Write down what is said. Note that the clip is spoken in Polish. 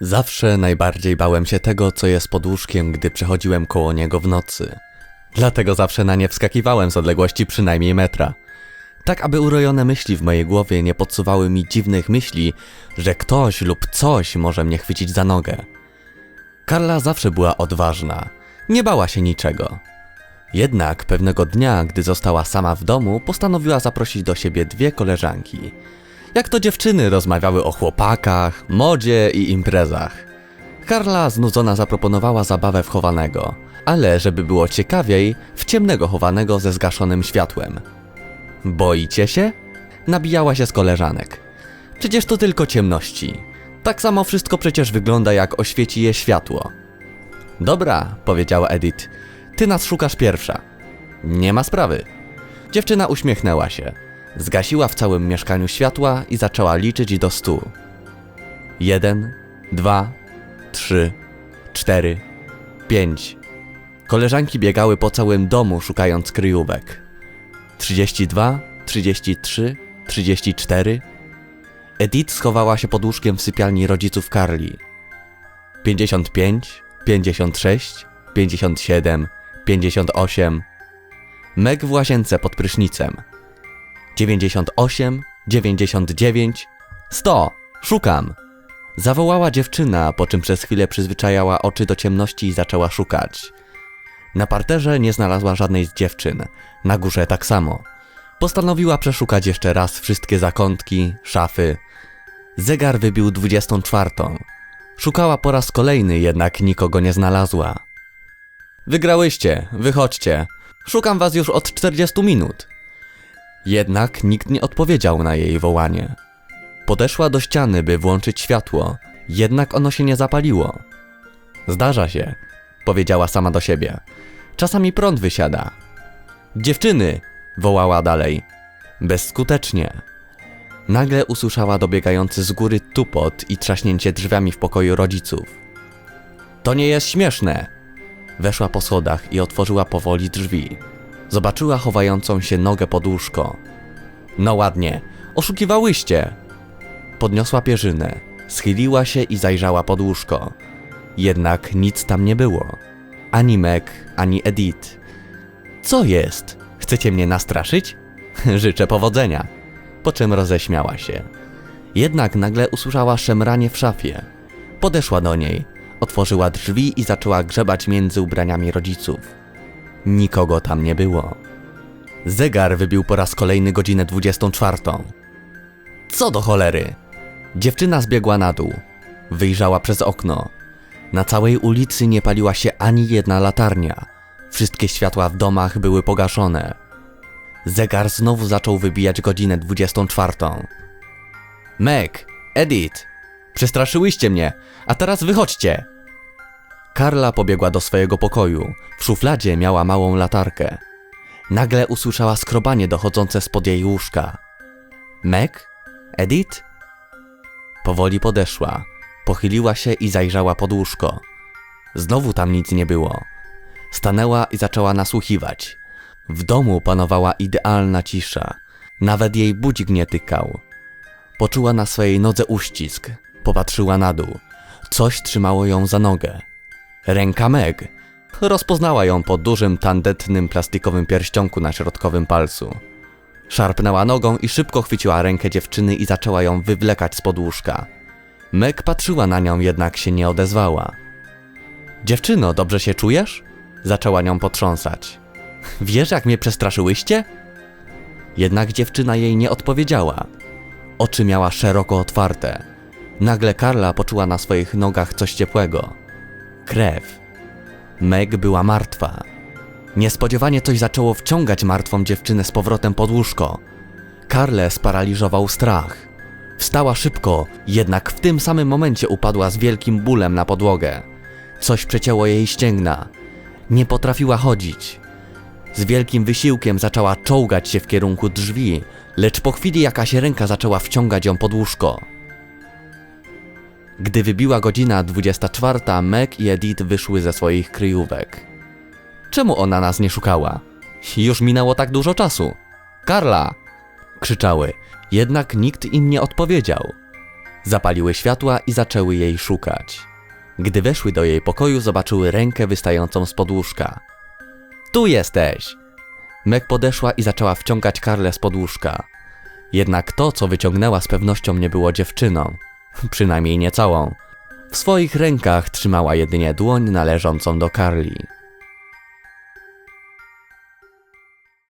Zawsze najbardziej bałem się tego, co jest pod łóżkiem, gdy przechodziłem koło niego w nocy. Dlatego zawsze na nie wskakiwałem z odległości przynajmniej metra. Tak, aby urojone myśli w mojej głowie nie podsuwały mi dziwnych myśli, że ktoś lub coś może mnie chwycić za nogę. Karla zawsze była odważna, nie bała się niczego. Jednak pewnego dnia, gdy została sama w domu, postanowiła zaprosić do siebie dwie koleżanki. Jak to dziewczyny rozmawiały o chłopakach, modzie i imprezach. Karla znudzona zaproponowała zabawę w chowanego, ale żeby było ciekawiej, w ciemnego chowanego ze zgaszonym światłem. Boicie się? Nabijała się z koleżanek. Przecież to tylko ciemności. Tak samo wszystko przecież wygląda jak oświeci je światło. Dobra, powiedziała Edith. Ty nas szukasz pierwsza. Nie ma sprawy. Dziewczyna uśmiechnęła się. Zgasiła w całym mieszkaniu światła i zaczęła liczyć do stu. Jeden, dwa, trzy, cztery, pięć. Koleżanki biegały po całym domu szukając kryjówek. 32, 33, 34. Edith schowała się pod łóżkiem w sypialni rodziców Carly. 55, 56, 57, 58. Meg w łazience pod prysznicem. 98, 99, 100. Szukam. Zawołała dziewczyna, po czym przez chwilę przyzwyczajała oczy do ciemności i zaczęła szukać. Na parterze nie znalazła żadnej z dziewczyn, na górze tak samo. Postanowiła przeszukać jeszcze raz wszystkie zakątki, szafy. Zegar wybił 24. Szukała po raz kolejny, jednak nikogo nie znalazła. Wygrałyście, wychodźcie. Szukam was już od 40 minut. Jednak nikt nie odpowiedział na jej wołanie. Podeszła do ściany, by włączyć światło, jednak ono się nie zapaliło. Zdarza się, powiedziała sama do siebie. Czasami prąd wysiada. Dziewczyny! wołała dalej. Bezskutecznie. Nagle usłyszała dobiegający z góry tupot i trzaśnięcie drzwiami w pokoju rodziców. To nie jest śmieszne! Weszła po schodach i otworzyła powoli drzwi. Zobaczyła chowającą się nogę pod łóżko. No ładnie, oszukiwałyście! Podniosła pierzynę, schyliła się i zajrzała pod łóżko. Jednak nic tam nie było. Ani Meg, ani Edith. Co jest? Chcecie mnie nastraszyć? Życzę powodzenia. Po czym roześmiała się. Jednak nagle usłyszała szemranie w szafie. Podeszła do niej, otworzyła drzwi i zaczęła grzebać między ubraniami rodziców. Nikogo tam nie było. Zegar wybił po raz kolejny godzinę 24. Co do cholery? Dziewczyna zbiegła na dół. Wyjrzała przez okno. Na całej ulicy nie paliła się ani jedna latarnia. Wszystkie światła w domach były pogaszone. Zegar znowu zaczął wybijać godzinę 24. Meg, Edith, przestraszyłyście mnie, a teraz wychodźcie. Karla pobiegła do swojego pokoju. W szufladzie miała małą latarkę. Nagle usłyszała skrobanie dochodzące spod jej łóżka. Meg? Edith? Powoli podeszła, pochyliła się i zajrzała pod łóżko. Znowu tam nic nie było. Stanęła i zaczęła nasłuchiwać. W domu panowała idealna cisza. Nawet jej budzik nie tykał. Poczuła na swojej nodze uścisk. Popatrzyła na dół. Coś trzymało ją za nogę. Ręka Meg. Rozpoznała ją po dużym, tandetnym, plastikowym pierścionku na środkowym palcu. Szarpnęła nogą i szybko chwyciła rękę dziewczyny i zaczęła ją wywlekać z łóżka. Meg patrzyła na nią, jednak się nie odezwała. Dziewczyno, dobrze się czujesz? Zaczęła nią potrząsać. Wiesz, jak mnie przestraszyłyście? Jednak dziewczyna jej nie odpowiedziała. Oczy miała szeroko otwarte. Nagle Karla poczuła na swoich nogach coś ciepłego. Krew. Meg była martwa. Niespodziewanie coś zaczęło wciągać martwą dziewczynę z powrotem pod łóżko. Karle sparaliżował strach. Wstała szybko, jednak w tym samym momencie upadła z wielkim bólem na podłogę. Coś przecięło jej ścięgna. Nie potrafiła chodzić. Z wielkim wysiłkiem zaczęła czołgać się w kierunku drzwi, lecz po chwili jakaś ręka zaczęła wciągać ją pod łóżko. Gdy wybiła godzina 24, Meg i Edith wyszły ze swoich kryjówek. Czemu ona nas nie szukała? Już minęło tak dużo czasu. Karla! krzyczały, jednak nikt im nie odpowiedział. Zapaliły światła i zaczęły jej szukać. Gdy weszły do jej pokoju, zobaczyły rękę wystającą z łóżka. Tu jesteś! Meg podeszła i zaczęła wciągać Karlę z łóżka. Jednak to, co wyciągnęła z pewnością nie było dziewczyną. Przynajmniej nie całą. W swoich rękach trzymała jedynie dłoń należącą do Karli.